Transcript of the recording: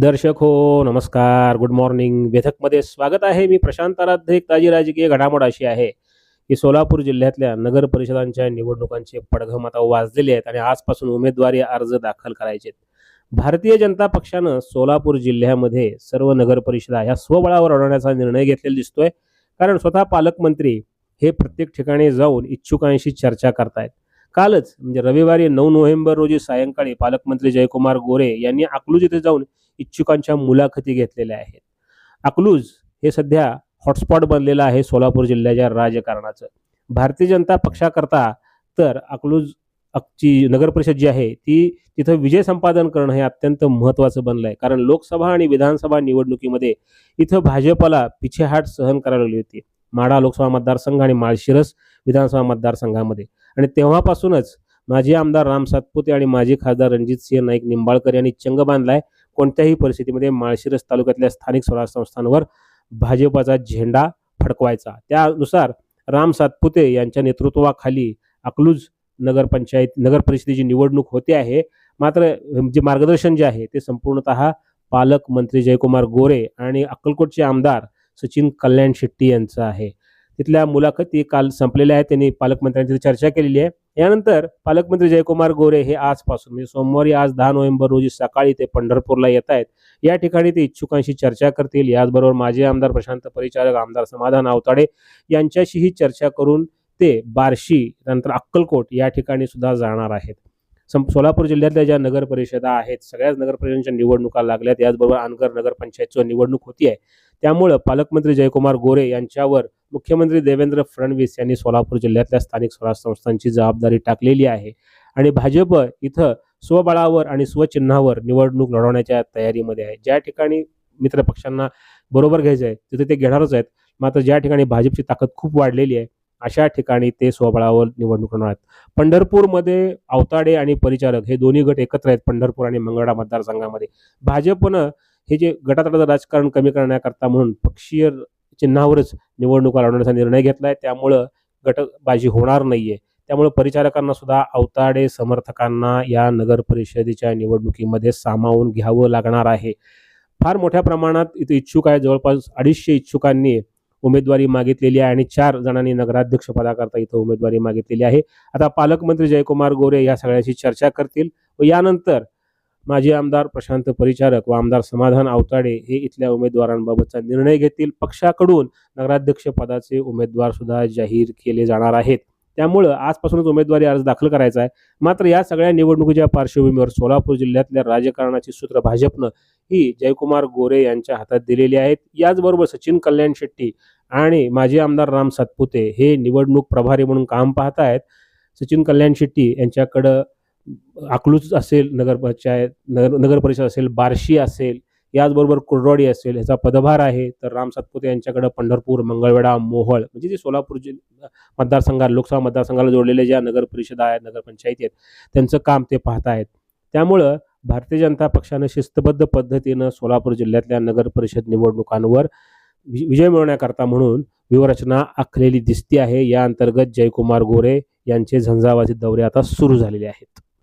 दर्शक हो नमस्कार. गुड मॉर्निंग बेथकमध्ये स्वागत आहे. मी प्रशांत आराध्य एक ताजी राजकीय घडामोड अशी आहे की सोलापूर जिल्ह्यातल्या नगर परिषदांच्या निवडणुकांचे पडघम आता वाजलेले आहेत आणि आजपासून उमेदवारी अर्ज दाखल करायचे भारतीय जनता पक्षानं सोलापूर जिल्ह्यामध्ये सर्व नगर परिषदा ह्या स्वबळावर अडवण्याचा निर्णय घेतलेला दिसतोय. कारण स्वतः पालकमंत्री हे प्रत्येक ठिकाणी जाऊन इच्छुकांशी चर्चा करतायत. कालच म्हणजे रविवारी नऊ नोव्हेंबर रोजी सायंकाळी पालकमंत्री जयकुमार गोरे यांनी अकलूज इथे जाऊन इच्छुकांच्या मुलाखती घेतलेल्या आहेत. अकलूज हे सध्या हॉटस्पॉट बनलेलं आहे सोलापूर जिल्ह्याच्या राजकारणाचं. भारतीय जनता पक्षाकरता तर अकलूज ची नगरपरिषद जी आहे ती तिथं विजय संपादन करणं हे अत्यंत महत्त्वाचं बनलं आहे कारण लोकसभा आणि विधानसभा निवडणुकीमध्ये इथं भाजपला पिछेहाट सहन करायला लागली होती. माढा लोकसभा मतदारसंघ आणि माळशिरस विधानसभा मतदारसंघामध्ये. आणि तेव्हापासूनच माजी आमदार राम सातपुते आणि माजी खासदार रणजितसिंह नाईक निंबाळकर यांनी चंग बांधलाय. कोणत्याही परिस्थितीमध्ये माळशिरस तालुक्यातल्या स्थानिक स्वराज्य संस्थांवर भाजपाचा झेंडा फडकवायचा. त्यानुसार राम सातपुते यांच्या नेतृत्वाखाली अकलूज नगरपंचायत नगर परिषदेची निवडणूक होते आहे. मात्र जे मार्गदर्शन जे आहे ते संपूर्णतः पालकमंत्री जयकुमार गोरे आणि अक्कलकोटचे आमदार सचिन कल्याण शेट्टी यांचं आहे. तिथल्या मुलाखती काल संपलेल्या आहेत. त्यांनी पालकमंत्र्यांची चर्चा केलेली आहे. यानंतर पालकमंत्री जयकुमार गोरे हे आजपासून म्हणजे सोमवारी आज दहा नोव्हेंबर रोजी सकाळी ते पंढरपूरला येत आहेत. या ठिकाणी ते इच्छुकांशी चर्चा करतील. याचबरोबर माजी आमदार प्रशांत परिचारक आमदार समाधान आवताडे यांच्याशीही चर्चा करून ते बार्शी नंतर अक्कलकोट या ठिकाणी सुद्धा जाणार आहेत. सोलापूर जिल्ह्यातल्या ज्या नगर परिषदा आहेत सगळ्याच नगर परिषदांच्या निवडणुका लागल्यात याचबरोबर अनगर नगरपंचायतची निवडणूक होती आहे त्यामुळं पालकमंत्री जयकुमार गोरे यांच्यावर मुख्यमंत्री देवेंद्र फडणवीस यांनी सोलापूर जिल्ह्यातल्या स्थानिक स्वराज्य संस्थांची जबाबदारी टाकलेली आहे. आणि भाजप इथं स्वबळावर आणि स्वचिन्हावर निवडणूक लढवण्याच्या तयारीमध्ये आहे. ज्या ठिकाणी मित्र पक्षांना बरोबर घ्यायचं आहे तिथे ते घेणारच आहेत. मात्र ज्या ठिकाणी भाजपची ताकद खूप वाढलेली आहे अशा ठिकाणी ते स्वबळावर निवडणूक होणार आहेत. पंढरपूरमध्ये अवताडे आणि परिचारक हे दोन्ही गट एकत्र आहेत पंढरपूर आणि मंगळा मतदारसंघामध्ये. भाजपनं हे जे गटातटाचं राजकारण कमी करण्याकरता म्हणून पक्षीय चिन्हावरच निवडणुका लढवण्याचा निर्णय घेतला आहे त्यामुळं गटबाजी होणार नाहीये. त्यामुळे परिचारकांना सुद्धा अवताडे समर्थकांना या नगर परिषदेच्या निवडणुकीमध्ये सामावून घ्यावं लागणार आहे. फार मोठ्या प्रमाणात इथे इच्छुक आहे जवळपास अडीचशे इच्छुकांनी उमेदवारी मागितलेली आहे आणि चार जणांनी नगराध्यक्ष पदाकरता इथं उमेदवारी मागितलेली आहे. आता पालकमंत्री जयकुमार गोरे या सगळ्याशी चर्चा करतील व यानंतर माजी आमदार प्रशांत परिचारक व आमदार समाधान आवताडे हे इथल्या उमेदवारांबाबतचा निर्णय घेतील. पक्षाकडून नगराध्यक्ष पदाचे उमेदवार सुद्धा जाहीर केले जाणार आहेत. त्यामुळं आजपासूनच उमेदवारी अर्ज दाखल करायचा आहे. मात्र या सगळ्या निवडणुकीच्या पार्श्वभूमीवर सोलापूर जिल्ह्यातल्या राजकारणाची सूत्र भाजपनं ही जयकुमार गोरे यांच्या हातात दिलेली आहेत. याचबरोबर सचिन कल्याण शेट्टी आणि माजी आमदार राम सातपुते हे निवडणूक प्रभारी म्हणून काम पाहत आहेत सचिन कल्याण शेट्टी यांच्याकडं अकलूज असेल नगरपंचायत नगर नगर परिषद असेल बार्शी असेल याचबरोबर कुर्डवाडी असेल ह्याचा पदभार आहे. तर राम सातपुते यांच्याकडे पंढरपूर मंगळवेढा मोहळ म्हणजे जे सोलापूर जि मतदारसंघात लोकसभा मतदारसंघाला जोडलेल्या ज्या नगर परिषदा आहेत नगरपंचायती आहेत त्यांचं काम ते पाहत आहेत. त्यामुळं भारतीय जनता पक्षानं शिस्तबद्ध पद्धतीनं सोलापूर जिल्ह्यातल्या नगर परिषद निवडणुकांवर विजय मिळवण्याकरता म्हणून व्यूहरचना आखलेली दिसती आहे. या अंतर्गत जयकुमार गोरे यांचे झंझावाती दौरे आता सुरू झालेले आहेत.